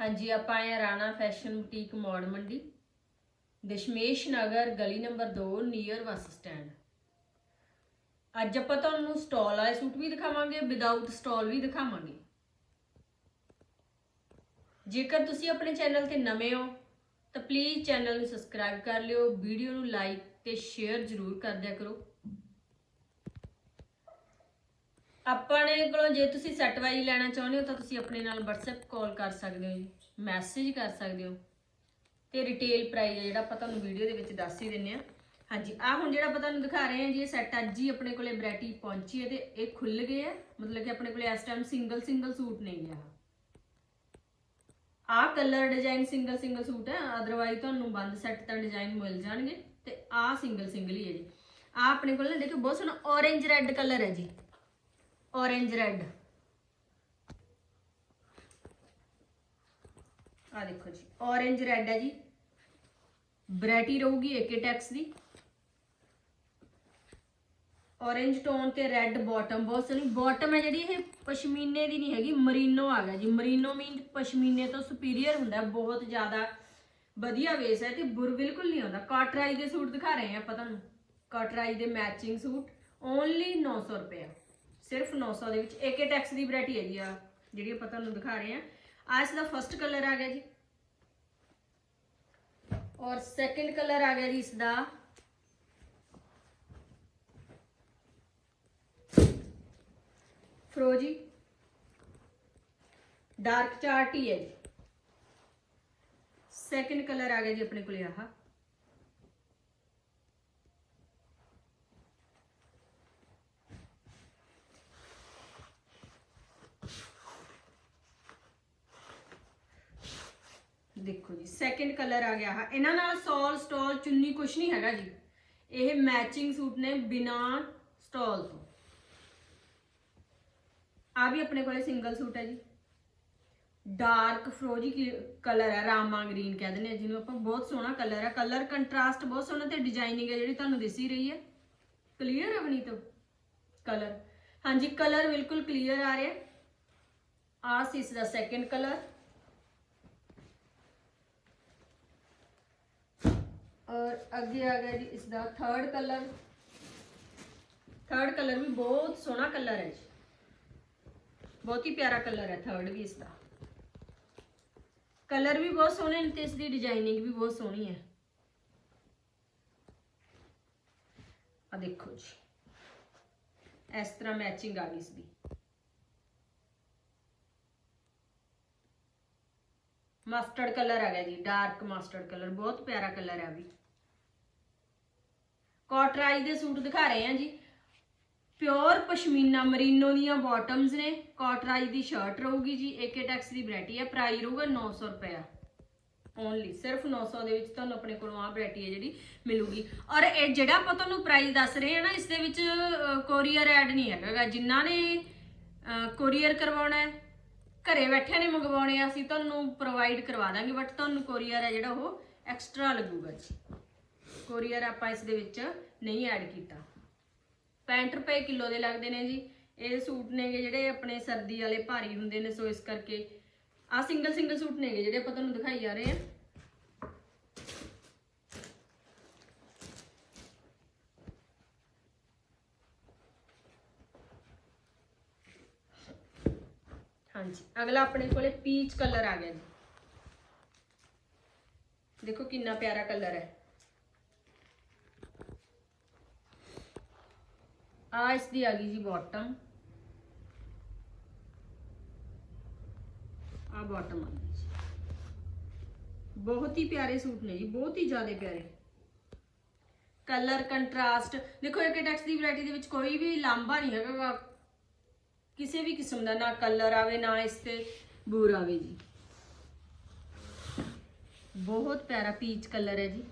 ਹਾਂਜੀ, ਆਪਾਂ ਆਏ ਹਾਂ ਰਾਣਾ ਫੈਸ਼ਨ ਬੁਟੀਕ ਮੋੜ ਮੰਡੀ। ਦਸ਼ਮੇਸ਼ ਨਗਰ, ਗਲੀ ਨੰਬਰ 2 ਨੀਅਰ ਬੱਸ ਸਟੈਂਡ। ਅੱਜ ਆਪਾਂ ਤੁਹਾਨੂੰ ਸਟਾਲ ਵਾਲੇ ਸੂਟ ਵੀ ਦਿਖਾਵਾਂਗੇ, ਵਿਦਆਊਟ ਸਟਾਲ ਵੀ ਦਿਖਾਵਾਂਗੇ। ਜੇਕਰ ਤੁਸੀਂ ਆਪਣੇ ਚੈਨਲ ਤੇ ਨਵੇਂ ਹੋ, ਤਾਂ ਪਲੀਜ਼ ਚੈਨਲ ਨੂੰ ਸਬਸਕ੍ਰਾਈਬ ਕਰ ਲਿਓ, ਵੀਡੀਓ ਨੂੰ ਲਾਈਕ ਤੇ ਸ਼ੇਅਰ ਜ਼ਰੂਰ ਕਰ ਦਿਆ ਕਰੋ। ਆਪਣੇ ਕੋਲੋਂ ਜੇ ਤੁਸੀਂ ਸੈੱਟ ਵਾਈਜ਼ ਲੈਣਾ ਚਾਹੁੰਦੇ ਹੋ ਤਾਂ ਤੁਸੀਂ ਆਪਣੇ ਨਾਲ WhatsApp ਕਾਲ ਕਰ ਸਕਦੇ ਹੋ ਜੀ ਮੈਸੇਜ ਕਰ ਸਕਦੇ ਹੋ। ਤੇ ਰਿਟੇਲ ਪ੍ਰਾਈਸ ਹੈ ਜਿਹੜਾ ਆਪਾਂ ਤੁਹਾਨੂੰ ਵੀਡੀਓ ਦੇ ਵਿੱਚ ਦੱਸ ਹੀ ਦਿੰਨੇ ਆ। ਹਾਂਜੀ ਆ ਹੁਣ ਜਿਹੜਾ ਆਪਾਂ ਤੁਹਾਨੂੰ ਦਿਖਾ ਰਹੇ ਹਾਂ ਜੀ, ਇਹ ਸੈੱਟ ਅੱਜ ਹੀ ਆਪਣੇ ਕੋਲੇ ਵੈਰਾਈਟੀ ਪਹੁੰਚੀ ਹੈ ਤੇ ਇਹ ਖੁੱਲ ਗਏ ਆ। ਮਤਲਬ ਕਿ ਆਪਣੇ ਕੋਲੇ ਇਸ ਟਾਈਮ ਸਿੰਗਲ ਸਿੰਗਲ ਸੂਟ ਨਹੀਂ ਗਿਆ। ਆ colour design single single suit ਹੈ। ਅਦਰਵਾਈਜ਼ ਤੁਹਾਨੂੰ ਬੰਦ ਸੈੱਟ ਤਾਂ ਡਿਜ਼ਾਈਨ ਮਿਲ ਜਾਣਗੇ। ਤੇ ਆ ਸਿੰਗਲ ਸਿੰਗਲ ਹੀ ਹੈ ਜੀ। ਆ ਆਪਣੇ ਕੋਲ ਨਾ ਦੇਖੋ ਬਹੁਤ ਸੋਹਣਾ orange ਰੈੱਡ ਕਲਰ ਹੈ ਜੀ। Orange ਰੈੱਡ ਆ ਦੇਖੋ ਜੀ orange ਰੈੱਡ ਹੈ ਜੀ ਵੈਰਾਈਟੀ ਰਹੂਗੀ ਏਕੇ ਟੈਕਸ ਦੀ orange ਟੋਨ ਤੇ ਰੈੱਡ ਬਾਟਮ ਬਹੁਤ ਸੋਹਣੀ ਬਾਟਮ ਹੈ ਜਿਹੜੀ ਇਹ ਪਸ਼ਮੀਨੇ ਦੀ ਨਹੀਂ ਹੈਗੀ ਮਰੀਨੋ ਆ ਗਿਆ ਜੀ ਮਰੀਨੋ ਮੀਨ ਪਸ਼ਮੀਨੇ ਤੋਂ ਸੁਪੀਰੀਅਰ ਹੁੰਦਾ ਹੈ, ਬਹੁਤ ਜ਼ਿਆਦਾ ਵਧੀਆ ਵੇਸ ਹੈ ਤੇ ਬੁਰ ਬਿਲਕੁਲ ਨਹੀਂ ਆਉਂਦਾ ਕਾਟਰਾਈ ਦੇ ਸੂਟ ਦਿਖਾ ਰਹੇ ਆ ਆਪਾਂ ਤੁਹਾਨੂੰ ਕਾਟਰਾਈ ਦੇ ਮੈਚਿੰਗ ਸੂਟ ਓਨਲੀ 900 ਰੁਪਏ ਸਿਰਫ 900 ਦੇ ਵਿੱਚ ਏਕੇ ਟੈਕਸ ਦੀ ਵੈਰਾਈਟੀ ਹੈ ਜੀ ਆ, ਜਿਹੜੀ ਆਪਾਂ ਤੁਹਾਨੂੰ ਦਿਖਾ ਰਹੇ ਆ ਆ ਇਸ ਦਾ ਫਰਸਟ ਕਲਰ ਆ ਗਿਆ ਜੀ। ਔਰ ਸੈਕੰਡ ਕਲਰ ਆ ਗਿਆ ਜੀ ਇਸ ਦਾ ਫਰੋਜੀ ਡਾਰਕ ਚਾਰਟ ਹੀ ਹੈ ਜੀ। ਸੈਕੰਡ ਕਲਰ ਆ ਗਿਆ ਜੀ ਆਪਣੇ ਕੋਲੇ ਆਹ। ਦੇਖੋ ਜੀ ਸੈਕੰਡ ਕਲਰ ਆ ਗਿਆ ਹੈ ਇਹਨਾਂ ਨਾਲ ਸੌਲ ਸਟਾਲ ਚੁੰਨੀ ਕੁਛ ਨਹੀਂ ਹੈਗਾ ਜੀ। ਇਹ ਮੈਚਿੰਗ ਸੂਟ ਨੇ ਬਿਨਾ ਸਟਾਲ ਤੋਂ। ਆ ਵੀ ਆਪਣੇ ਕੋਲੇ ਸਿੰਗਲ ਸੂਟ ਹੈ ਜੀ। ਡਾਰਕ ਫਰੋਜੀ ਕਲਰ ਹੈ ਰਾਮਾ ਗ੍ਰੀਨ ਕਹਿ ਦਿੰਦੇ ਆ, ਜਿਹਨੂੰ ਆਪਾਂ ਬਹੁਤ ਸੋਹਣਾ ਕਲਰ ਹੈ ਕਲਰ ਕੰਟਰਾਸਟ ਬਹੁਤ ਸੋਹਣਾ ਤੇ ਡਿਜ਼ਾਈਨਿੰਗ ਹੈ ਜਿਹੜੀ ਤੁਹਾਨੂੰ ਦਿਸ ਹੀ ਰਹੀ ਹੈ। ਕਲੀਅਰ ਹੈ ਬਣੀ ਤੋਂ ਕਲਰ ਹਾਂਜੀ ਕਲਰ ਬਿਲਕੁਲ ਕਲੀਅਰ ਆ ਰਿਹਾ। ਆ ਸੀ ਇਸ ਦਾ ਸੈਕੰਡ ਕਲਰ ਔਰ ਅੱਗੇ ਆ ਗਿਆ ਜੀ ਇਸ ਦਾ ਥਰਡ ਕਲਰ ਥਰਡ ਕਲਰ ਵੀ ਬਹੁਤ ਸੋਹਣਾ ਕਲਰ ਹੈ ਜੀ ਬਹੁਤ ਹੀ ਪਿਆਰਾ ਕਲਰ ਹੈ ਥਰਡ ਵੀ ਇਸ ਦਾ ਕਲਰ ਵੀ ਬਹੁਤ ਸੋਹਣੇ ਨੇ ਤੇ ਇਸ ਦੀ ਡਿਜ਼ਾਈਨਿੰਗ ਵੀ ਬਹੁਤ ਸੋਹਣੀ ਹੈ ਆ ਦੇਖੋ ਜੀ ਇਸ ਤਰ੍ਹਾਂ ਮੈਚਿੰਗ ਆ ਗਈ ਇਸ ਦੀ ਮਸਟਰਡ ਕਲਰ ਆ ਗਿਆ ਜੀ ਡਾਰਕ ਮਸਟਰਡ ਕਲਰ ਬਹੁਤ ਪਿਆਰਾ ਕਲਰ ਹੈ ਵੀ ਕਾਟਰਾਈ ਦੇ ਸੂਟ ਦਿਖਾ ਰਹੇ ਹਾਂ ਜੀ। ਪਿਓਰ ਪਸ਼ਮੀਨਾ ਮਰੀਨੋ ਦੀਆਂ ਬਾਟਮਸ ਨੇ। ਕਾਟਰਾਈ ਦੀ ਸ਼ਰਟ ਰਹੂਗੀ ਜੀ। ਏਕੇ ਟੈਕਸ ਦੀ ਵੈਰਾਈਟੀ ਹੈ। ਪ੍ਰਾਈਸ ਰਹੂਗਾ 900 ਰੁਪਇਆ। ਓਨਲੀ ਸਿਰਫ 900 ਦੇ ਵਿੱਚ ਤੁਹਾਨੂੰ ਆਪਣੇ ਕੋਲੋਂ ਆਹ ਵੈਰਾਈਟੀ ਹੈ ਜਿਹੜੀ ਮਿਲੂਗੀ। ਔਰ ਇਹ ਜਿਹੜਾ ਆਪਾਂ ਤੁਹਾਨੂੰ ਪ੍ਰਾਈਸ ਦੱਸ ਰਹੇ ਹਾਂ ਨਾ, ਇਸ ਦੇ ਵਿੱਚ ਕੋਰੀਅਰ ਐਡ ਨਹੀਂ ਹੈਗਾ ਜਿਨ੍ਹਾਂ ਨੇ ਕੋਰੀਅਰ ਕਰਵਾਉਣਾ ਹੈ, ਘਰੇ ਬੈਠਿਆਂ ਨੇ ਮੰਗਵਾਉਣੇ ਆ, ਅਸੀਂ ਤੁਹਾਨੂੰ ਪ੍ਰੋਵਾਈਡ ਕਰਵਾ ਦਾਂਗੇ। ਬਟ ਤੁਹਾਨੂੰ ਕੋਰੀਅਰ ਹੈ ਜਿਹੜਾ ਉਹ ਐਕਸਟਰਾ ਲੱਗੂਗਾ ਜੀ। ਕੋਰੀਅਰ ਆਪਾਂ ਇਸ ਦੇ ਵਿੱਚ ਨਹੀਂ ਐਡ ਕੀਤਾ। 65 ਰੁਪਏ ਕਿਲੋ ਦੇ ਲੱਗਦੇ ਨੇ ਜੀ। ਇਹ ਸੂਟ ਨੇਗੇ ਜਿਹੜੇ ਆਪਣੇ ਸਰਦੀ ਵਾਲੇ ਭਾਰੀ ਹੁੰਦੇ ਨੇ, ਸੋ ਇਸ ਕਰਕੇ ਆ ਸਿੰਗਲ ਸਿੰਗਲ ਸੂਟ ਨੇਗੇ ਜਿਹੜੇ ਆਪਾਂ ਤੁਹਾਨੂੰ ਦਿਖਾਈ ਜਾ ਰਹੇ ਆ। ਹਾਂਜੀ, ਅਗਲਾ ਆਪਣੇ ਕੋਲੇ ਪੀਚ ਕਲਰ ਆ ਗਿਆ ਜੀ। ਦੇਖੋ ਕਿੰਨਾ ਪਿਆਰਾ ਕਲਰ ਹੈ। ਆ ਇਸ ਦੀ ਆ ਗਈ ਜੀ ਬਾਟਮ ਆ ਬਾਟਮ ਆ ਗਈ ਬਹੁਤ ਹੀ ਪਿਆਰੇ ਸੂਟ ਨੇ ਜੀ, ਬਹੁਤ ਹੀ ਜ਼ਿਆਦਾ ਪਿਆਰੇ। ਕਲਰ ਕੰਟਰਾਸਟ ਦੇਖੋ ਇੱਕ ਟੈਕਸ ਦੀ ਵੈਰਾਈਟੀ ਦੇ ਵਿੱਚ ਕੋਈ ਵੀ ਲਾਂਬਾ ਨਹੀਂ ਹੈਗਾ ਕਿਸੇ ਵੀ ਕਿਸਮ ਦਾ, ਨਾ ਕਲਰ ਆਵੇ, ਨਾ ਇਸ ਤੇ ਬੂਰ ਆਵੇ ਜੀ। ਬਹੁਤ ਪਿਆਰਾ ਪੀਚ ਕਲਰ ਹੈ ਜੀ।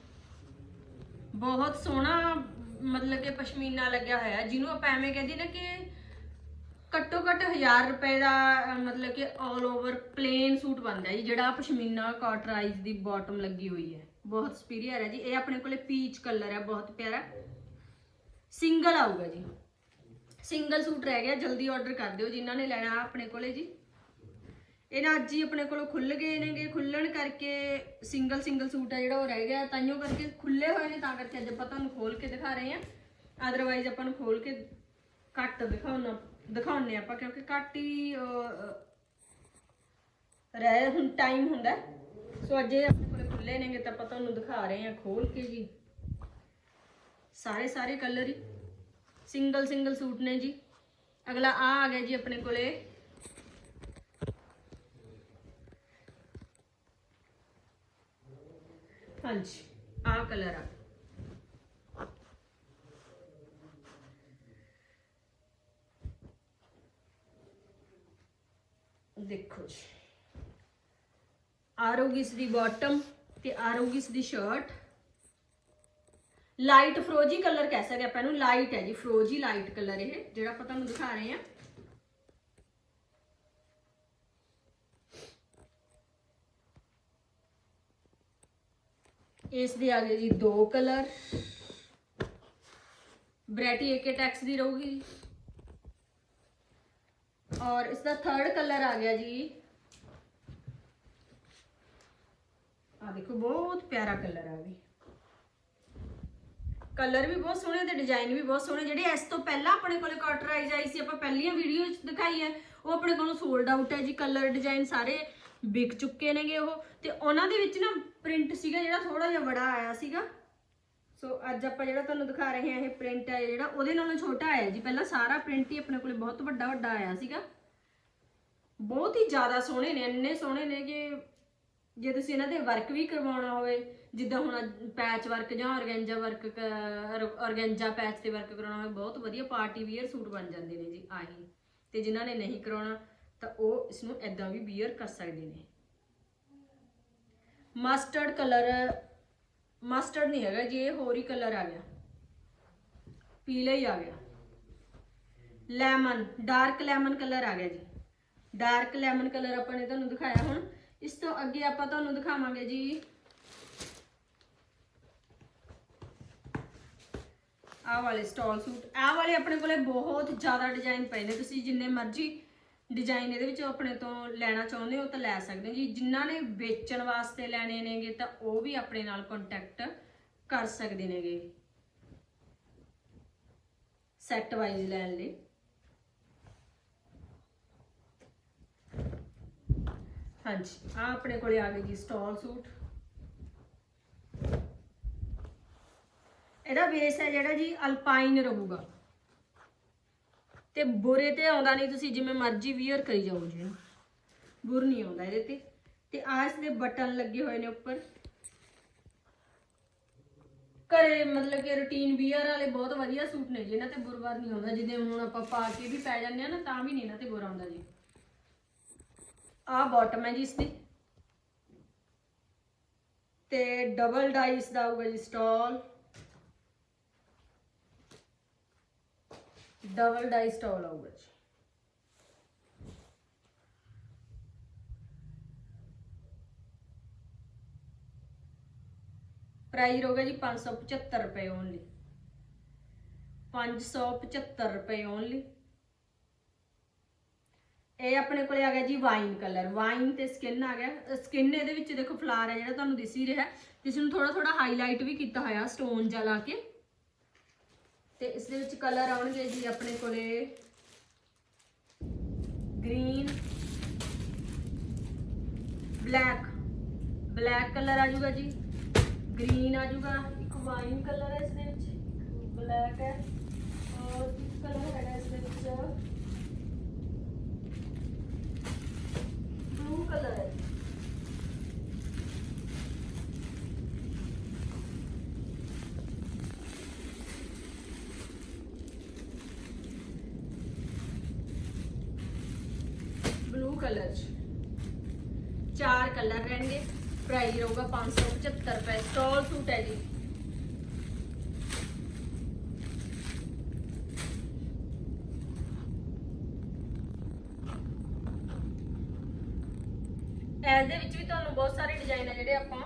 ਬਹੁਤ ਸੋਹਣਾ ਮਤਲਬ ਕਿ ਪਸ਼ਮੀਨਾ ਲੱਗਿਆ ਹੋਇਆ ਹੈ, ਜਿਹਨੂੰ ਆਪਾਂ ਐਵੇਂ ਕਹਿੰਦੇ ਨਾ ਕਿ ਘੱਟੋ ਘੱਟ 1000 ਰੁਪਏ ਦਾ ਅਹ, ਮਤਲਬ ਕਿ 올 ਓਵਰ ਪਲੇਨ ਸੂਟ ਬਣਦਾ ਜੀ ਜਿਹੜਾ ਪਸ਼ਮੀਨਾ ਕਾਟਰਾਈਜ਼ ਦੀ ਬਾਟਮ ਲੱਗੀ ਹੋਈ ਹੈ। ਬਹੁਤ ਸੁਪੀਰੀਅਰ ਹੈ ਜੀ। ਇਹ ਆਪਣੇ ਕੋਲੇ ਪੀਚ ਕਲਰ ਹੈ ਬਹੁਤ ਪਿਆਰਾ। ਸਿੰਗਲ ਆਊਗਾ ਜੀ। ਸਿੰਗਲ ਸੂਟ ਰਹਿ ਗਿਆ ਜਲਦੀ ਆਰਡਰ ਕਰ ਦਿਓ ਜਿਨ੍ਹਾਂ ਨੇ ਲੈਣਾ ਆਪਣੇ ਕੋਲੇ ਜੀ। ਇਹ ਨਾ ਅੱਜ ਹੀ ਆਪਣੇ ਕੋਲੋਂ ਖੁੱਲ ਗਏ ਨੇਗੇ ਖੁੱਲਣ ਕਰਕੇ ਸਿੰਗਲ ਸਿੰਗਲ ਸੂਟ ਆ ਜਿਹੜਾ ਉਹ ਰਹਿ ਗਿਆ ਤਾਈਓ ਕਰਕੇ ਖੁੱਲੇ ਹੋਏ ਨੇ, ਤਾਂ ਕਰਕੇ ਅੱਜ ਆਪਾਂ ਤੁਹਾਨੂੰ ਖੋਲ ਕੇ ਦਿਖਾ ਰਹੇ ਹਾਂ। ਅਦਰਵਾਈਜ਼ ਆਪਾਂ ਨੂੰ ਖੋਲ ਕੇ ਘੱਟ ਦਿਖਾਉਣਾ ਦਿਖਾਉਣੇ ਆਪਾਂ, ਕਿਉਂਕਿ ਘੱਟ ਹੀ ਰਹਿ ਹੁਣ ਟਾਈਮ ਹੁੰਦਾ ਸੋ ਅੱਜ ਇਹ ਆਪਣੇ ਕੋਲੇ ਖੁੱਲੇ ਨੇਗੇ ਤਾਂ ਆਪਾਂ ਤੁਹਾਨੂੰ ਦਿਖਾ ਰਹੇ ਹਾਂ ਖੋਲ ਕੇ ਜੀ। ਸਾਰੇ ਸਾਰੇ ਕਲਰ ਹੀ। ਸਿੰਗਲ ਸਿੰਗਲ ਸੂਟ ਨੇ ਜੀ। ਅਗਲਾ ਆ ਆ ਗਿਆ ਜੀ ਆਪਣੇ ਕੋਲੇ। ਹਾਂਜੀ ਆ ਕਲਰ ਆ। ਦੇਖੋ ਜੀ। ਆ ਰਹੂਗੀ ਇਸ ਦੀ ਬਾਟਮ ਤੇ ਆ ਰਹੂਗੀ ਇਸ ਦੀ ਸ਼ਰਟ ਲਾਈਟ ਫਰੋਜੀ ਕਲਰ ਕਹਿ ਸਕਦੇ ਆਪਾਂ ਇਹਨੂੰ। ਲਾਈਟ ਹੈ ਜੀ ਫਰੋਜੀ ਲਾਈਟ ਕਲਰ ਇਹ, ਜਿਹੜਾ ਆਪਾਂ ਤੁਹਾਨੂੰ ਦਿਖਾ ਰਹੇ ਹਾਂ। ਇਸ ਦੇ ਆ ਗਏ ਜੀ ਦੋ colour. Variety A K Tex ਦੀ ਰਹੂਗੀ। ਔਰ ਇਸ ਦਾ ਥਰਡ ਕਲਰ ਆ ਗਿਆ ਜੀ। ਆ ਦੇਖੋ, ਬਹੁਤ ਪਿਆਰਾ ਕਲਰ ਆ ਵੀ। ਕਲਰ ਵੀ ਬਹੁਤ ਸੋਹਣੇ ਤੇ ਡਿਜ਼ਾਈਨ ਵੀ ਬਹੁਤ ਸੋਹਣੇ। ਜਿਹੜੇ ਇਸ ਤੋਂ ਪਹਿਲਾਂ ਆਪਣੇ ਕੋਲੇ ਕਾਟਰਾਈਜ਼ ਆਈ ਸੀ, ਆਪਾਂ ਪਹਿਲੀਆਂ ਵੀਡੀਓ ਵਿੱਚ ਦਿਖਾਈ ਹੈ, ਉਹ ਆਪਣੇ ਕੋਲੋਂ ਸੋਲਡ ਆਊਟ ਹੈ ਜੀ। ਕਲਰ ਡਿਜ਼ਾਈਨ ਸਾਰੇ ਵਿਕ ਚੁੱਕੇ ਨੇਗੇ ਉਹ। ਤੇ ਉਹਨਾਂ ਦੇ ਵਿੱਚ ਨਾ ਪ੍ਰਿੰਟ ਸੀਗਾ ਜਿਹੜਾ ਥੋੜਾ ਜਿਹਾ ਬੜਾ ਆਇਆ ਸੀਗਾ। ਸੋ ਅੱਜ ਆਪਾਂ ਜਿਹੜਾ ਤੁਹਾਨੂੰ ਦਿਖਾ ਰਹੇ ਹਾਂ ਇਹ ਪ੍ਰਿੰਟ ਹੈ ਜਿਹੜਾ, ਉਹਦੇ ਨਾਲੋਂ ਛੋਟਾ ਆਇਆ ਜੀ। ਪਹਿਲਾਂ ਸਾਰਾ ਪ੍ਰਿੰਟ ਹੀ ਆਪਣੇ ਕੋਲੇ ਬਹੁਤ ਵੱਡਾ ਵੱਡਾ ਆਇਆ ਸੀਗਾ। ਬਹੁਤ ਹੀ ਜ਼ਿਆਦਾ ਸੋਹਣੇ ਨੇ, ਇੰਨੇ ਸੋਹਣੇ ਨੇ ਕਿ ਜੇ ਤੁਸੀਂ ਇਹਨਾਂ ਦੇ ਵਰਕ ਵੀ ਕਰਵਾਉਣਾ ਹੋਵੇ, ਜਿੱਦਾਂ ਹੁਣ ਪੈਚ ਵਰਕ ਜਾਂ ਆਰਗੈਂਜਾ ਵਰਕ ਆਰਗੈਂਜਾ ਪੈਚ ਤੇ ਵਰਕ ਕਰਾਉਣਾ ਹੋਵੇ, ਬਹੁਤ ਵਧੀਆ ਪਾਰਟੀ ਵੀਅਰ ਸੂਟ ਬਣ ਜਾਂਦੇ ਨੇ ਜੀ, ਆਹੀ। ਤੇ ਜਿਨ੍ਹਾਂ ਨੇ ਨਹੀਂ ਕਰਾਉਣਾ ਤਾਂ ਉਹ ਇਸ ਨੂੰ ਐਦਾਂ ਵੀ ਬੀਅਰ ਕਰ ਸਕਦੇ ਨੇ। ਮਸਟਰਡ ਕਲਰ ਮਸਟਰਡ ਨਹੀਂ ਹੈਗਾ ਜੀ, ਇਹ ਹੋਰ ਹੀ ਕਲਰ ਆ ਗਿਆ। ਪੀਲਾ ਹੀ ਆ ਗਿਆ। ਲੈਮਨ ਡਾਰਕ ਲੈਮਨ ਕਲਰ ਆ ਗਿਆ ਜੀ। ਡਾਰਕ ਲੈਮਨ ਕਲਰ ਆਪਾਂ ਨੇ ਤੁਹਾਨੂੰ ਦਿਖਾਇਆ ਹੁਣ। ਇਸ ਤੋਂ ਅੱਗੇ ਆਪਾਂ ਤੁਹਾਨੂੰ ਦਿਖਾਵਾਂਗੇ ਜੀ। ਆਹ ਵਾਲੇ ਸਟਾਲ ਸੂਟ। ਆਹ ਵਾਲੇ ਆਪਣੇ ਕੋਲੇ ਬਹੁਤ ਜ਼ਿਆਦਾ ਡਿਜ਼ਾਈਨ ਪਏ ਨੇ। ਤੁਸੀਂ ਜਿੰਨੇ ਮਰਜ਼ੀ ਡਿਜ਼ਾਈਨ ਇਹਦੇ ਵਿੱਚ ਆਪਣੇ ਤੋਂ ਲੈਣਾ ਚਾਹੁੰਦੇ ਹੋ ਤਾਂ ਲੈ ਸਕਦੇ ਹੋ ਜੀ। ਜਿਨ੍ਹਾਂ ਨੇ ਵੇਚਣ ਵਾਸਤੇ ਲੈਣੇ ਨੇਗੇ ਤਾਂ ਉਹ ਵੀ ਆਪਣੇ ਨਾਲ ਕੰਟੈਕਟ ਕਰ ਸਕਦੇ ਨੇਗੇ। ਸੈੱਟ ਵਾਈਜ਼ ਲੈਣ ਲਈ। ਹਾਂਜੀ ਆ ਆਪਣੇ ਕੋਲੇ ਆ ਗਏ ਜੀ ਸਟਾਲ ਸੂਟ। ਇਹਦਾ ਬੇਸ ਹੈ ਜਿਹੜਾ ਜੀ ਅਲਪਾਈਨ ਰਹੂਗਾ। ਤੇ ਬੁਰੇ ਤੇ ਆਉਂਦਾ ਨਹੀਂ, ਤੁਸੀਂ ਜਿਵੇਂ ਮਰਜ਼ੀ ਵੀਅਰ ਕਰੀ ਜਾਓ ਜੀ। ਬੁਰ ਨਹੀਂ ਆਉਂਦਾ ਇਹਦੇ ਤੇ। ਤੇ ਆ ਦੇ ਬਟਨ ਲੱਗੇ ਹੋਏ ਨੇ ਉੱਪਰ। ਘਰੇ ਮਤਲਬ ਕਿ ਰੂਟੀਨ ਵੀਅਰ ਵਾਲੇ ਬਹੁਤ ਵਧੀਆ ਸੂਟ ਨੇ ਜੀ, ਇਹਨਾਂ ਤੇ ਬੁਰਵਾਰ ਨਹੀਂ ਆਉਂਦਾ। ਜਿੱਦੇ ਹੁਣ ਆਪਾਂ ਪਾ ਕੇ ਵੀ ਪੈ ਜਾਂਦੇ ਆ ਨਾ, ਤਾਂ ਵੀ ਨਹੀਂ ਇਹਨਾਂ ਤੇ ਬੁਰ ਆਉਂਦਾ ਜੀ। ਆਹ ਬਾਟਮ ਹੈ ਜੀ ਇਸ ਦੀ ਤੇ ਡਬਲ ਡਾਈਸ ਦਾ ਆਊਗਾ ਜੀ ਸਟਾਲ ਡਬਲ ਡਾਈ ਸਟਾਲ ਆਊਗਾ ਜੀ। ਪ੍ਰਾਈਸ ਹੋਗਾ ਜੀ 575 ਰੁਪਏ ਓਨਲੀ 575 ਰੁਪਏ ਓਨਲੀ ਇਹ ਆਪਣੇ ਕੋਲੇ ਆ ਗਿਆ ਜੀ ਵਾਈਨ ਕਲਰ। ਵਾਈਨ ਤੇ ਸਕਿਨ ਆ ਗਿਆ। ਸਕਿਨ ਇਹਦੇ ਵਿੱਚ ਦੇਖੋ ਫਲਾਰ ਹੈ ਜਿਹੜਾ ਤੁਹਾਨੂੰ ਦਿਸ ਹੀ ਰਿਹਾ। ਜਿਸ ਨੂੰ ਥੋੜਾ ਥੋੜਾ ਹਾਈਲਾਈਟ ਵੀ ਕੀਤਾ ਹੋਇਆ ਸਟੋਨ ਜਿਹਾ ਲਾ ਕੇ। ਤੇ ਇਸ ਦੇ ਵਿੱਚ ਕਲਰ ਆਉਣਗੇ ਜੀ ਆਪਣੇ ਕੋਲੇ। ਗ੍ਰੀਨ ਬਲੈਕ ਬਲੈਕ ਕਲਰ ਆ ਜਾਊਗਾ ਜੀ। ਗ੍ਰੀਨ ਆ ਜਾਊਗਾ, ਇੱਕ ਵਾਈਨ ਕਲਰ ਹੈ ਇਸ ਦੇ ਵਿੱਚ ਬਲੈਕ ਹੈ ਔਰ ਇੱਕ ਕਲਰ ਹੈਗਾ ਇਸ ਦੇ ਵਿੱਚ ਬਲੂ ਕਲਰ ਹੈ ਬਲੂ ਕਲਰ ਚ। ਚਾਰ ਕਲਰ ਰਹਿਣਗੇ। ਪ੍ਰਾਈਸ ਰਹੂਗਾ 575 ਰੁਪਏ। ਸਟਾਲ ਸੂਟ ਹੈ ਜੀ। ਐਸ ਦੇ ਵਿੱਚ ਵੀ ਤੁਹਾਨੂੰ ਬਹੁਤ ਸਾਰੇ ਡਿਜ਼ਾਈਨ ਆ ਜਿਹੜੇ ਆਪਾਂ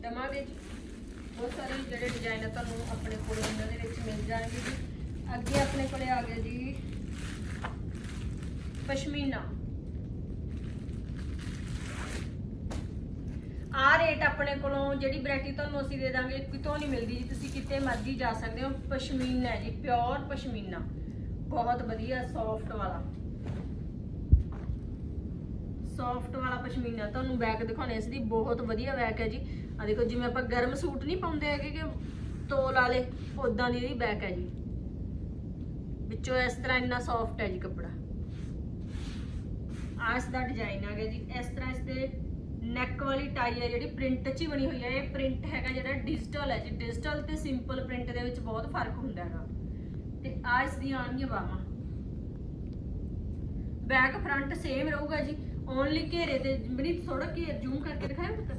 ਦਵਾਂਗੇ ਜੀ। ਬਹੁਤ ਸਾਰੇ ਜਿਹੜੇ ਡਿਜ਼ਾਈਨ ਆ ਤੁਹਾਨੂੰ ਆਪਣੇ ਕੋਲ ਉਹਨਾਂ ਦੇ ਵਿੱਚ ਮਿਲ ਜਾਣਗੇ ਜੀ। ਅੱਗੇ ਆਪਣੇ ਕੋਲੇ ਆ ਗਿਆ ਜੀ। ਪਸ਼ਮੀਨਾ। ਆ ਰੇਟ ਆਪਣੇ ਕੋਲੋਂ ਜਿਹੜੀ ਵੈਰਾਈਟੀ ਤੁਹਾਨੂੰ ਅਸੀਂ ਦੇ ਦਾਂਗੇ ਕਿਤੋਂ ਨਹੀਂ ਮਿਲਦੀ ਜੀ। ਤੁਸੀਂ ਕਿਤੇ ਮਰਜ਼ੀ ਜਾ ਸਕਦੇ ਹੋ। ਪਸ਼ਮੀਨਾ ਹੈ ਜੀ ਪਿਓਰ ਪਸ਼ਮੀਨਾ। ਬਹੁਤ ਵਧੀਆ ਸੌਫਟ ਵਾਲਾ। ਸੌਫਟ ਵਾਲਾ ਪਸ਼ਮੀਨਾ। ਤੁਹਾਨੂੰ ਬੈਕ ਦਿਖਾਉਣੇ ਇਸ ਦੀ ਬਹੁਤ ਵਧੀਆ ਬੈਕ ਹੈ ਜੀ। ਆ ਦੇਖੋ, ਜਿਵੇਂ ਆਪਾਂ ਗਰਮ ਸੂਟ ਨਹੀਂ ਪਾਉਂਦੇ ਹੈਗੇ ਕਿ ਤੋਲ ਵਾਲੇ ਉਦਾਂ ਦੀ ਇਹਦੀ ਬੈਕ ਹੈ ਜੀ। ਵਿੱਚੋਂ ਇਸ ਤਰ੍ਹਾਂ ਇੰਨਾ ਸੌਫਟ ਹੈ ਜੀ ਕੱਪੜਾ। ਆਸ ਦਾ ਡਿਜ਼ਾਈਨ ਆ ਗਿਆ ਜੀ। ਇਸ ਤਰ੍ਹਾਂ ਇਸ ਦੇ ਨੈਕ ਵਾਲੀ ਟਾਈ ਹੈ ਜਿਹੜੀ ਪ੍ਰਿੰਟ 'ਚ ਹੀ ਬਣੀ ਹੋਈ ਹੈ। ਇਹ ਪ੍ਰਿੰਟ ਹੈਗਾ ਜਿਹੜਾ ਡਿਜੀਟਲ ਹੈ ਜੀ। ਡਿਜੀਟਲ ਤੇ ਸਿੰਪਲ ਪ੍ਰਿੰਟ ਦੇ ਵਿੱਚ ਬਹੁਤ ਫ਼ਰਕ ਹੁੰਦਾ ਹੈਗਾ। ਤੇ ਆ ਇਸ ਦੀਆਂ ਆਉਣਗੀਆਂ ਬਾਹਾਂ। ਬੈਕ ਫਰੰਟ ਸੇਮ ਰਹੂਗਾ ਜੀ। ਓਨਲੀ ਘੇਰੇ ਤੇ ਬਣੀ ਥੋੜਾ ਘੇਰ ਜ਼ੂਮ ਕਰਕੇ ਦਿਖਾਇਆ ਪੁੱਤ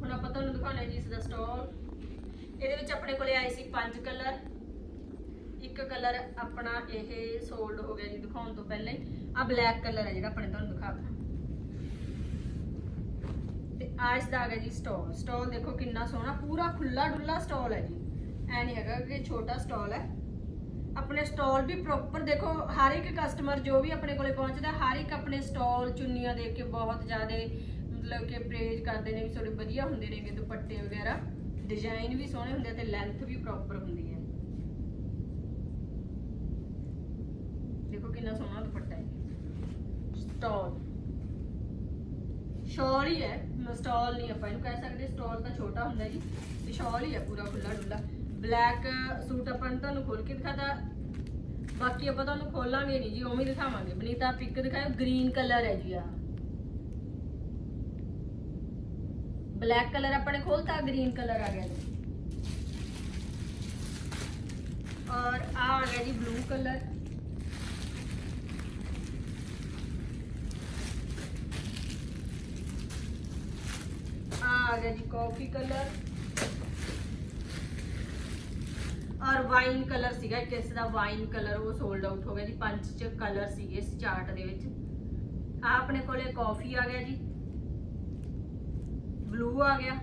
ਹੁਣ ਆਪਾਂ ਤੁਹਾਨੂੰ ਦਿਖਾਉਣਾ ਜੀ ਇਸ ਦਾ ਸਟਾਲ ਇਹਦੇ ਵਿੱਚ ਆਪਣੇ ਕੋਲੇ ਆਏ ਸੀ ਪੰਜ ਕਲਰ ਇੱਕ ਕਲਰ ਆਪਣਾ ਇਹ ਸੋਲਡ ਹੋ ਗਿਆ ਜੀ ਦਿਖਾਉਣ ਤੋਂ ਪਹਿਲਾਂ ਹੀ। ਆ ਬਲੈਕ ਕਲਰ ਹੈ ਜਿਹੜਾ ਆਪਣੇ ਤੁਹਾਨੂੰ ਦਿਖਾਤਾ ਤੇ ਆ ਇਸ ਦਾ ਆ ਜੀ ਸਟਾਲ ਸਟਾਲ ਦੇਖੋ ਕਿੰਨਾ ਸੋਹਣਾ, ਪੂਰਾ ਖੁੱਲਾ ਡੁੱਲਾ ਸਟਾਲ ਹੈ ਜੀ। ਐ ਨਹੀਂ ਹੈਗਾ ਕਿ ਛੋਟਾ ਸਟਾਲ ਹੈ ਆਪਣੇ ਸਟਾਲ ਵੀ ਪ੍ਰੋਪਰ ਦੇਖੋ, ਹਰ ਇੱਕ ਕਸਟਮਰ ਜੋ ਵੀ ਆਪਣੇ ਕੋਲੇ ਪਹੁੰਚਦਾ, ਹਰ ਇੱਕ ਆਪਣੇ ਸਟਾਲ ਚੁੰਨੀਆਂ ਦੇਖ ਕੇ ਬਹੁਤ ਜ਼ਿਆਦਾ ਮਤਲਬ ਕਿ ਪ੍ਰੇਜ ਕਰਦੇ ਨੇ ਵੀ ਥੋੜੇ ਵਧੀਆ ਹੁੰਦੇ ਨੇਗੇ ਦੁਪੱਟੇ ਵਗੈਰਾ। ਡਿਜ਼ਾਈਨ ਵੀ ਸੋਹਣੇ ਹੁੰਦੇ ਤੇ ਲੈਂਥ ਵੀ ਪ੍ਰੋਪਰ ਹੁੰਦੀ ਹੈ। ਦੇਖੋ ਕਿੰਨਾ ਸੋਹਣਾ ਦੁਪੱਟਾ ਹੈ। ਸਟਾਲ ਸ਼ਾਲ ਹੀ ਹੈ ਸਟਾਲ ਨਹੀਂ ਆਪਾਂ ਇਹਨੂੰ ਕਹਿ ਸਕਦੇ ਸਟਾਲ ਤਾਂ ਛੋਟਾ ਹੁੰਦਾ ਜੀ, ਤੇ ਸ਼ਾਲ ਹੀ ਹੈ ਪੂਰਾ ਖੁੱਲਾ ਡੁੱਲਾ ਬਲੈਕ ਸੂਟ ਆਪਾਂ ਨੇ ਤੁਹਾਨੂੰ ਖੋਲ ਕੇ ਦਿਖਾਤਾ। ਬਾਕੀ ਆਪਾਂ ਤੁਹਾਨੂੰ ਖੋਲਾਂਗੇ ਨਹੀਂ ਜੀ, ਉਵੇਂ ਹੀ ਦਿਖਾਵਾਂਗੇ। ਬਨੀਤਾ ਪਿਕ ਦਿਖਾਓ ਗ੍ਰੀਨ ਕਲਰ ਹੈ ਜੀ ਆ। ਬਲੈਕ ਕਲਰ ਆਪਾਂ ਨੇ ਖੋਲਤਾ ਗ੍ਰੀਨ ਕਲਰ ਆ ਗਿਆ ਜੀ। ਔਰ ਆ ਆ ਗਿਆ ਜੀ ਬਲੂ ਕਲਰ ਆ ਆ ਗਿਆ ਜੀ ਕਾਫੀ ਕਲਰ ਔਰ ਵਾਈਨ ਕਲਰ ਸੀਗਾ ਇੱਕ ਇਸ ਦਾ ਵਾਈਨ ਕਲਰ ਉਹ ਸੋਲਡ ਆਊਟ ਹੋ ਗਿਆ ਜੀ ਪੰਜ ਚ ਕਲਰ ਸੀਗੇ ਇਸ ਚਾਰਟ ਦੇ ਵਿੱਚ ਆ ਆਪਣੇ ਕੋਲੇ ਕਾਫੀ ਆ ਗਿਆ ਜੀ ਬਲੂ ਆ ਗਿਆ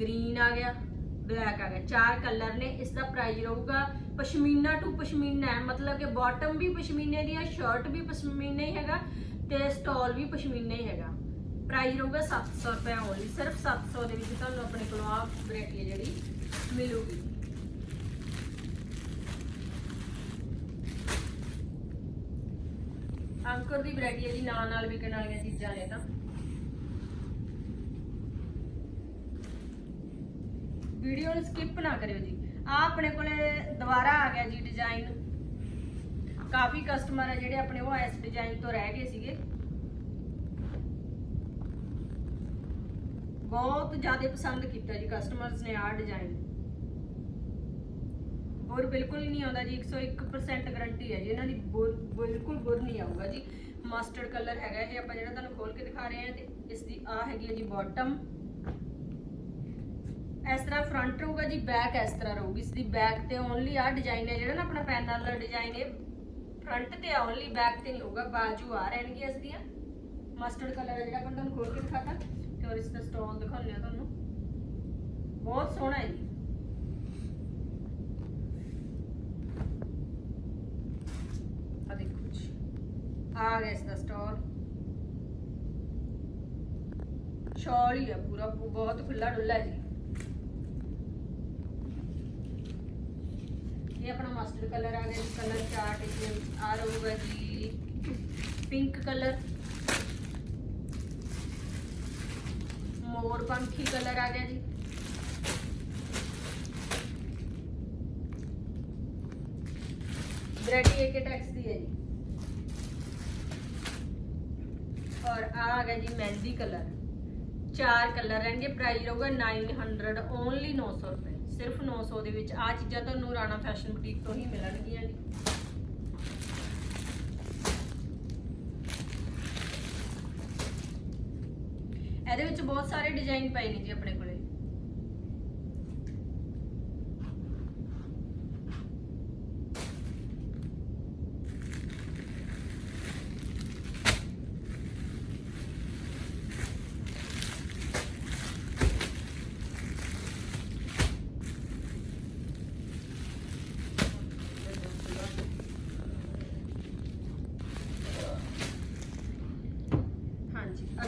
ਗ੍ਰੀਨ ਆ ਗਿਆ ਬਲੈਕ ਆ ਗਿਆ ਚਾਰ ਕਲਰ ਨੇ ਇਸ ਦਾ ਪ੍ਰਾਈਸ ਰਹੂਗਾ ਪਸ਼ਮੀਨਾ ਟੂ ਪਸ਼ਮੀਨਾ ਹੈ ਮਤਲਬ ਕਿ ਬਾਟਮ ਵੀ ਪਸ਼ਮੀਨੇ ਦੀ ਹੈ ਸ਼ਰਟ ਵੀ ਪਸ਼ਮੀਨੇ ਹੀ ਹੈਗਾ ਤੇ ਸਟਾਲ ਵੀ ਪਸ਼ਮੀਨੇ ਹੀ ਹੈਗਾ ਪ੍ਰਾਈਸ ਰਹੂਗਾ 700 ਰੁਪਏ ਓਨਲੀ ਸਿਰਫ 700 ਦੇ ਵਿੱਚ ਤੁਹਾਨੂੰ ਆਪਣੇ ਕੋਲੋਂ ਆ ਵੈਰਾਈਟੀ ਜਿਹੜੀ ਮਿਲੂਗੀ। ਅੰਕਰ ਦੀ ਵੈਰਾਈਟੀ ਹੈ ਨਾਲ ਨਾਲ ਵਿਕਣ ਵਾਲੀਆਂ ਚੀਜ਼ਾਂ ਨੇ ਤਾਂ। ਵੀਡੀਓ ਨੂੰ ਸਕਿਪ ਨਾ ਕਰਿਓ ਜੀ। ਆ ਆਪਣੇ ਕੋਲੇ ਦੁਬਾਰਾ ਆ ਗਿਆ ਜੀ ਡਿਜ਼ਾਈਨ ਕਾਫੀ ਕਸਟਮਰ ਹੈ ਜਿਹੜੇ ਆਪਣੇ ਉਹ ਇਸ ਡਿਜ਼ਾਈਨ ਤੋਂ ਰਹਿ ਗਏ ਸੀਗੇ। ਬਹੁਤ ਜ਼ਿਆਦਾ ਪਸੰਦ ਕੀਤਾ ਜੀ ਕਸਟਮਰਸ ਨੇ ਆਹ ਡਿਜ਼ਾਈਨ ਬੁਰ ਬਿਲਕੁਲ ਹੀ ਨਹੀਂ ਆਉਂਦਾ ਜੀ 101% ਗਾਰੰਟੀ ਹੈ ਜੀ, ਇਹਨਾਂ ਦੀ ਬਿਲਕੁਲ ਬੁਰ ਨਹੀਂ ਆਊਗਾ ਜੀ। ਮਸਟਰਡ ਕਲਰ ਹੈਗਾ ਇਹ, ਆਪਾਂ ਜਿਹੜਾ ਤੁਹਾਨੂੰ ਖੋਲ ਕੇ ਦਿਖਾ ਰਹੇ ਹਾਂ ਤੇ ਇਸ ਦੀ ਆ ਹੈਗੀ ਹੈ ਜੀ ਬਾਟਮ ਇਸ ਤਰ੍ਹਾਂ ਫਰੰਟ ਰਹੂਗਾ ਜੀ ਬੈਕ ਇਸ ਤਰ੍ਹਾਂ ਰਹੂਗੀ। ਇਸ ਦੀ ਬੈਕ ਤੇ ਓਨਲੀ ਆ ਡਿਜ਼ਾਈਨ ਹੈ, ਜਿਹੜਾ ਨਾ ਆਪਣਾ ਪੈਨ ਵਾਲਾ ਡਿਜ਼ਾਈਨ ਇਹ ਫਰੰਟ ਤੇ ਓਨਲੀ ਬੈਕ ਤੇ ਨਹੀਂ ਹੋਊਗਾ, ਬਾਜੂ ਆ ਰਹਿਣਗੀਆਂ ਇਸ ਦੀਆਂ। ਮਸਟਰਡ ਕਲਰ ਹੈ ਜਿਹੜਾ ਆਪਾਂ ਤੁਹਾਨੂੰ ਖੋਲ ਕੇ ਦਿਖਾਤਾ। ਤੇ ਦਾ ਸਟੋਨ ਦਿਖਾਉਂਦੇ ਆ ਤੁਹਾਨੂੰ। ਬਹੁਤ ਸੋਹਣਾ ਹੈ ਜੀ। ਆ ਦੇਖੋ ਜੀ। ਆ ਗਿਆ ਇਸ ਦਾ ਸਟੋਰ ਸ਼ਾਲ ਹੀ ਹੈ ਪੂਰਾ ਬਹੁਤ ਖੁੱਲਾ ਡੁੱਲਾ ਜੀ। ਇਹ ਆਪਣਾ ਮਾਸਟਰ ਕਲਰ ਆ ਗਿਆ ਜੀ, ਕਲਰ ਚਾਰਟ ਇਸ ਆ ਰਹੂਗਾ ਜੀ। Pink colour. ਮੋਰ ਪੰਖੀ ਕਲਰ ਆ ਗਿਆ ਜੀ। ਵੈਰਾਈਟੀ ਇੱਕ ਟੈਕਸ ਦੀ ਹੈ ਜੀ। ਔਰ ਆ ਆ ਗਿਆ ਜੀ ਮਹਿੰਦੀ ਕਲਰ। ਚਾਰ ਕਲਰ ਰਹਿਣਗੇ ਪ੍ਰਾਈਸ ਰਹੂਗਾ 900 ਓਨਲੀ 900 ਰੁਪਏ। ਸਿਰਫ 900 ਦੇ ਵਿੱਚ ਆ ਚੀਜ਼ਾਂ ਤੁਹਾਨੂੰ ਰਾਣਾ ਫੈਸ਼ਨ ਬੁਟੀਕ ਤੋਂ ਹੀ ਮਿਲਣਗੀਆਂ ਜੀ। ਇਹਦੇ ਵਿੱਚ ਬਹੁਤ ਸਾਰੇ ਡਿਜ਼ਾਈਨ ਪਏ ਨੇ ਜੀ ਆਪਣੇ ਕੋਲ।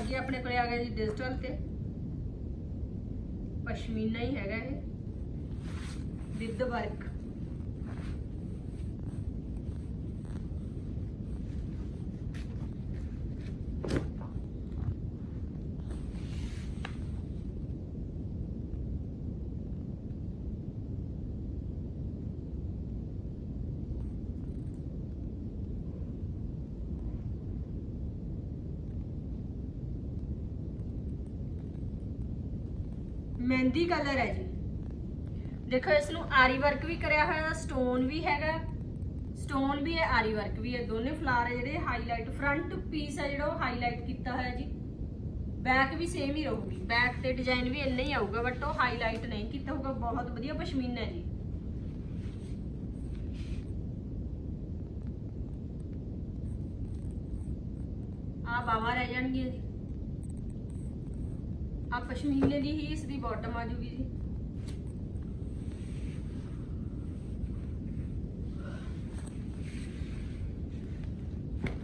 ਹਾਂਜੀ ਆਪਣੇ ਕੋਲੇ ਆ ਗਿਆ ਜੀ ਡਿਜੀਟਲ ਤੇ। ਪਸ਼ਮੀਨਾ ਹੀ ਹੈਗਾ ਇਹ। ਵਿਦ ਵਰਕ ਮਹਿੰਦੀ ਕਲਰ ਹੈ ਜੀ ਦੇਖੋ ਇਸ ਨੂੰ ਆਰੀ ਵਰਕ ਵੀ ਕਰਿਆ ਹੋਇਆ ਸਟੋਨ ਵੀ ਹੈਗਾ। ਸਟੋਨ ਵੀ ਹੈ, ਆਰੀ ਵਰਕ ਵੀ ਹੈ। ਦੋਨੇ ਫਲਾਰ ਹੈ ਜਿਹੜੇ ਹਾਈਲਾਈਟ ਫਰੰਟ ਪੀਸ ਹੈ ਜਿਹੜਾ, ਉਹ ਹਾਈਲਾਈਟ ਕੀਤਾ ਹੋਇਆ ਜੀ। ਬੈਕ ਵੀ ਸੇਮ ਹੀ ਰਹੂਗੀ। ਬੈਕ ਤੇ ਡਿਜ਼ਾਈਨ ਵੀ ਇੰਨਾ ਹੀ ਆਊਗਾ ਬਟ ਉਹ ਹਾਈਲਾਈਟ ਨਹੀਂ ਕੀਤਾ ਹੋਊਗਾ। ਬਹੁਤ ਵਧੀਆ ਪਸ਼ਮੀਨਾ ਹੈ ਜੀ। ਆ ਬਾਵਾ ਰਹਿ ਜਾਣਗੀਆਂ ਜੀ। ਆ ਪਸ਼ਮੀਨੇ ਦੀ ਹੀ ਇਸ ਦੀ ਬਾਟਮ ਆ ਜੂਗੀ ਜੀ।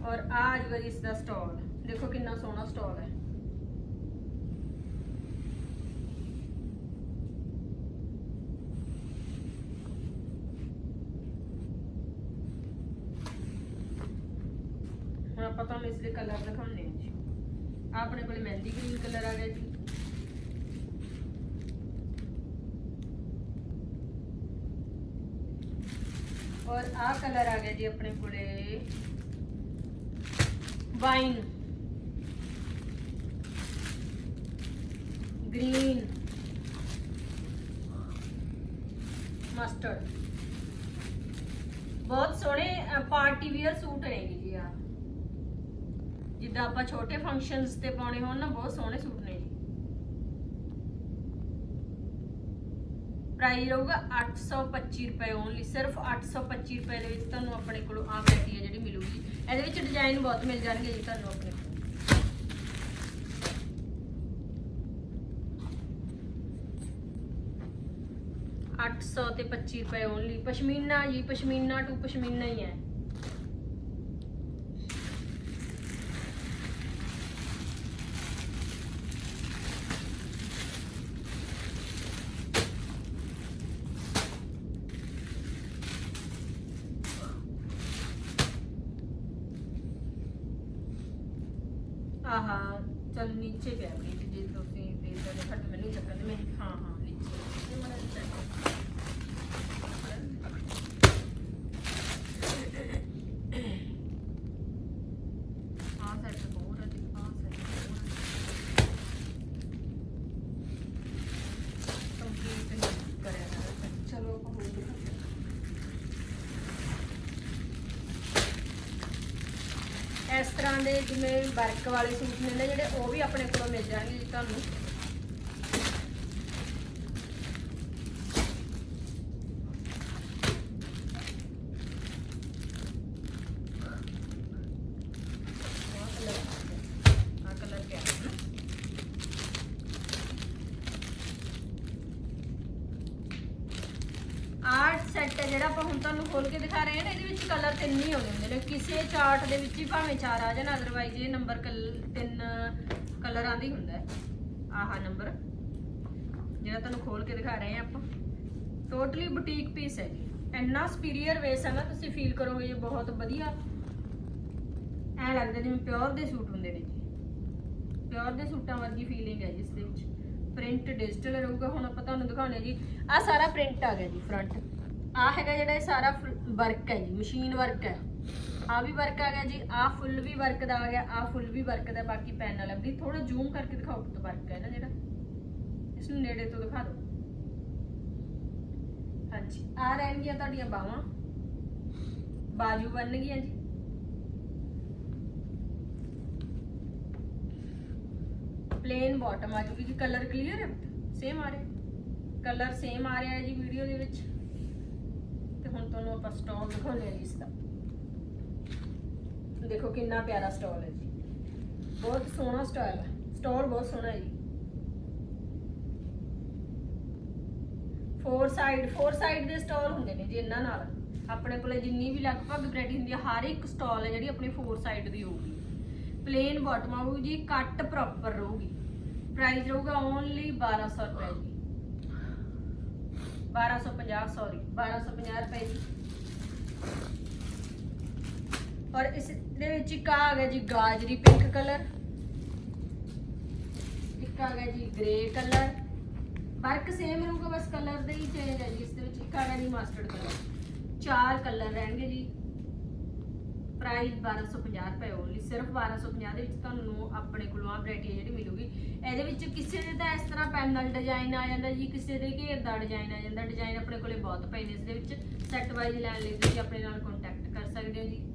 ਔਰ ਆ ਜੂਗਾ ਇਸ ਦਾ ਸਟਾਲ ਦੇਖੋ ਕਿੰਨਾ ਸੋਹਣਾ ਸਟਾਲ ਹੈ। ਹੁਣ ਆਪਾਂ ਤੁਹਾਨੂੰ ਇਸ ਦੇ ਕਲਰ ਦਿਖਾਉਂਦੇ ਹਾਂ ਜੀ। ਆਹ ਆਪਣੇ ਕੋਲ ਮਹਿੰਦੀ ਗ੍ਰੀਨ ਕਲਰ ਆ ਗਿਆ ਜੀ ਔਰ ਆਹ ਕਲਰ ਆ ਗਿਆ ਜੀ ਆਪਣੇ ਕੋਲੇ। ਵਾਈਨ। ਗ੍ਰੀਨ। ਮਸਟਰਡ। ਬਹੁਤ ਸੋਹਣੇ ਪਾਰਟੀ ਵੀਅਰ ਸੂਟ ਨੇ ਜੀ ਆ ਜਿੱਦਾਂ ਆਪਾਂ ਛੋਟੇ ਫੰਕਸ਼ਨਸ ਤੇ ਪਾਉਣੇ ਹੋਣ ਨਾ, ਬਹੁਤ ਸੋਹਣੇ ਸੂਟ ਨੇ ਜੀ ਪ੍ਰਾਈਸ ਰਹੂਗਾ 825 ਰੁਪਏ ਓਨਲੀ ਸਿਰਫ 825 ਰੁਪਏ ਦੇ ਵਿੱਚ ਤੁਹਾਨੂੰ ਆਪਣੇ ਕੋਲੋਂ ਆਹ ਵੈਰਾਈਟੀ ਹੈ ਜਿਹੜੀ ਮਿਲੂਗੀ। ਇਹਦੇ ਵਿੱਚ ਡਿਜ਼ਾਈਨ ਬਹੁਤ ਮਿਲ ਜਾਣਗੇ ਜੀ ਤੁਹਾਨੂੰ ਆਪਣੇ ਕੋਲ। ਅੱਠ ਸੌ ਤੇ 25 ਰੁਪਏ ਓਨਲੀ ਪਸ਼ਮੀਨਾ ਜੀ, ਪਸ਼ਮੀਨਾ ਟੂ ਪਸ਼ਮੀਨਾ ਹੀ ਹੈ ਆਹਾ ਚਲ ਨੀਚੇ ਪਿਆ ਵੀ ਜੇ ਤੁਸੀਂ ਦੇ ਸਕਦੇ ਘੱਟ ਮੈਨੂੰ ਚੱਕਰ ਤੇ ਮੈਂ ਹਾਂ ਹਾਂ ਨੀਚੇ ਇਹ ਮਾੜਾ ਜਿਹਾ check ਕਰੋ। ਆਹ side ਹੋਰ ਹੈ ਤੇ ਆਹ side ਹੋਰ ਹੈ। Complete ਨਹੀਂ ਕਰਿਆ ਹੋਇਆ। ਚਲੋ ਆਪਾਂ ਹੋਰ ਦਿਖਾਉਂਦੇ ਹਾਂ। ਇਸ ਤਰ੍ਹਾਂ ਦੇ ਜਿਵੇਂ ਵਰਕ ਵਾਲੇ ਸੂਟ ਨੇ ਨਾ ਜਿਹੜੇ ਉਹ ਵੀ ਆਪਣੇ ਕੋਲੋਂ ਮਿਲ ਜਾਣਗੇ ਜੀ ਤੁਹਾਨੂੰ ਆ ਕਲਰ ਕਿਆ ਹੈ ਨਾ ਆਰਟ ਸੈੱਟ ਹੈ ਜਿਹੜਾ ਆਪਾਂ ਹੁਣ ਤੁਹਾਨੂੰ ਖੋਲ ਕੇ ਦਿਖਾ ਰਹੇ ਹਾਂ ਨਾ ਇਹਦੇ ਵਿੱਚ ਕਲਰ ਤਿੰਨ ਹੀ ਆਉਂਦੇ ਹੁੰਦੇ ਨੇ ਕਿਸੇ ਚਾਰਟ ਦੇ ਵਿੱਚ ਹੀ ਭਾਵੇਂ ਚਾਰ ਆ ਜਾਣ ਅਦਰਵਾਈਜ਼ ਇਹ ਨੰਬਰ ਤਿੰਨ ਕਲਰਾਂ ਦੀ ਹੁੰਦਾ ਹੈ। ਆਹਾ ਨੰਬਰ ਜਿਹੜਾ ਤੁਹਾਨੂੰ ਖੋਲ ਕੇ ਦਿਖਾ ਰਹੇ ਹਾਂ ਆਪਾਂ। ਟੋਟਲੀ ਬੁਟੀਕ ਪੀਸ ਹੈ ਜੀ। ਇੰਨਾ ਸੁਪੀਰੀਅਰ ਵੇਸ ਹੈ ਨਾ, ਤੁਸੀਂ ਫੀਲ ਕਰੋਗੇ ਇਹ ਬਹੁਤ ਵਧੀਆ। ਐ ਲੱਗਦਾ ਜਿਵੇਂ ਪਿਓਰ ਦੇ ਸੂਟ ਹੁੰਦੇ ਨੇ ਜੀ। ਪਿਓਰ ਦੇ ਸੂਟਾਂ ਵਰਗੀ ਫੀਲਿੰਗ ਹੈ ਜਿਸ ਦੇ ਵਿੱਚ। ਪ੍ਰਿੰਟ ਡਿਜੀਟਲ ਰਹੂਗਾ, ਹੁਣ ਆਪਾਂ ਤੁਹਾਨੂੰ ਦਿਖਾਉਣੇ ਜੀ। ਆ ਸਾਰਾ ਪ੍ਰਿੰਟ ਆ ਗਿਆ ਜੀ ਫਰੰਟ ਆ ਹੈਗਾ ਜਿਹੜਾ ਇਹ ਸਾਰਾ ਵਰਕ ਹੈ ਜੀ ਮਸ਼ੀਨ ਵਰਕ ਹੈ। ਆ ਵੀ ਵਰਕ ਆ ਗਿਆ ਜੀ ਆ ਫੁੱਲ ਵੀ ਵਰਕ ਦਾ ਆ ਗਿਆ ਆ ਫੁੱਲ ਵੀ ਵਰਕ ਦਾ, ਬਾਕੀ ਪੈਨਲ ਹੈ ਵੀ ਥੋੜਾ ਜ਼ੂਮ ਕਰਕੇ ਦਿਖਾਓ ਤਾਂ ਵਰਕ ਹੈ ਨਾ ਜਿਹੜਾ। ਇਸ ਨੂੰ ਨੇੜੇ ਤੋਂ ਦਿਖਾ ਦਿਓ। ਹਾਂਜੀ ਆ ਰਹਿਣਗੀਆਂ ਤੁਹਾਡੀਆਂ ਬਾਹਾਂ। ਬਾਜੂ ਬਣ ਜੀ। ਪਲੇਨ ਬਾਟਮ ਆ ਜੂਗੀ ਜੀ ਕਲਰ ਕਲੀਅਰ ਹੈ ਸੇਮ ਆ ਰਿਹਾ। ਕਲਰ ਸੇਮ ਆ ਰਿਹਾ ਹੈ ਜੀ ਵੀਡੀਓ ਦੇ ਵਿੱਚ। ਤੇ ਹੁਣ ਤੁਹਾਨੂੰ ਆਪਾਂ ਸਟਾਲ ਦਿਖਾਉਂਦੇ ਹਾਂ ਜੀ ਇਸ ਦਾ। ਦੇਖੋ ਕਿੰਨਾ ਪਿਆਰਾ ਸਟਾਲ ਹੈ ਜੀ। ਬਹੁਤ ਸੋਹਣਾ ਸਟਾਈਲ ਹੈ। ਸਟਾਲ ਬਹੁਤ ਸੋਹਣਾ ਹੈ ਜੀ। ਫੋਰ ਸਾਈਡ ਫੋਰ ਸਾਈਡ ਦੇ ਸਟਾਲ ਹੁੰਦੇ ਨੇ ਜੀ ਇਹਨਾਂ ਨਾਲ। ਆਪਣੇ ਕੋਲੇ ਜਿੰਨੀ ਵੀ ਲਗਭਗ ਵੈਰਾਈਟੀ ਹੁੰਦੀ ਹੈ ਹਰ ਇੱਕ ਸਟਾਲ ਹੈ ਜਿਹੜੀ ਆਪਣੀ ਫੋਰ ਸਾਈਡ ਦੀ ਹੋਊਗੀ। ਪਲੇਨ ਬਾਟਮ ਆਊਗੀ ਜੀ ਕੱਟ ਪ੍ਰੋਪਰ ਰਹੂਗੀ। ਪ੍ਰਾਈਸ ਰਹੂਗਾ ਓਨਲੀ 1200 ਰੁਪਏ ਜੀ। 1250 ਸੌਰੀ 1250 ਰੁਪਏ ਜੀ। ਔਰ ਇਸ ਦੇ ਵਿੱਚ ਇੱਕ ਆ ਗਿਆ ਜੀ ਗਾਜਰੀ ਪਿੰਕ ਕਲਰ ਇੱਕ ਆ ਗਿਆ ਜੀ ਗ੍ਰੇ ਕਲਰ ਵਰਕ ਸੇਮ ਰਹੂਗਾ ਬਸ ਕਲਰ ਦਾ ਹੀ ਚੇਂਜ ਹੈ ਜੀ, ਇਸ ਦੇ ਵਿੱਚ ਇੱਕ ਆ ਗਿਆ ਜੀ ਮਸਟਰਡ ਕਲਰ ਚਾਰ ਕਲਰ ਰਹਿਣਗੇ ਜੀ। ਪ੍ਰਾਈਸ 1250 ਰੁਪਏ ਓਨਲੀ ਸਿਰਫ 1250 ਦੇ ਵਿੱਚ ਤੁਹਾਨੂੰ ਆਪਣੇ ਕੋਲੋਂ ਆ ਵੈਰਾਈਟੀ ਜਿਹੜੀ ਮਿਲੂਗੀ। ਇਹਦੇ ਵਿੱਚ ਕਿਸੇ ਦੇ ਤਾਂ ਇਸ ਤਰ੍ਹਾਂ ਪੈਨਲ ਡਿਜ਼ਾਈਨ ਆ ਜਾਂਦਾ ਜੀ, ਕਿਸੇ ਦੇ ਘੇਰਦਾ ਡਿਜ਼ਾਈਨ ਆ ਜਾਂਦਾ ਡਿਜ਼ਾਈਨ ਆਪਣੇ ਕੋਲੇ ਬਹੁਤ ਪਏ ਨੇ, ਇਸ ਦੇ ਵਿੱਚ ਸੈੱਟ ਵਾਈਜ਼ ਲੈਣ ਲਈ ਤੁਸੀਂ ਆਪਣੇ ਨਾਲ ਕੰਟੈਕਟ ਕਰ ਸਕਦੇ ਹੋ ਜੀ।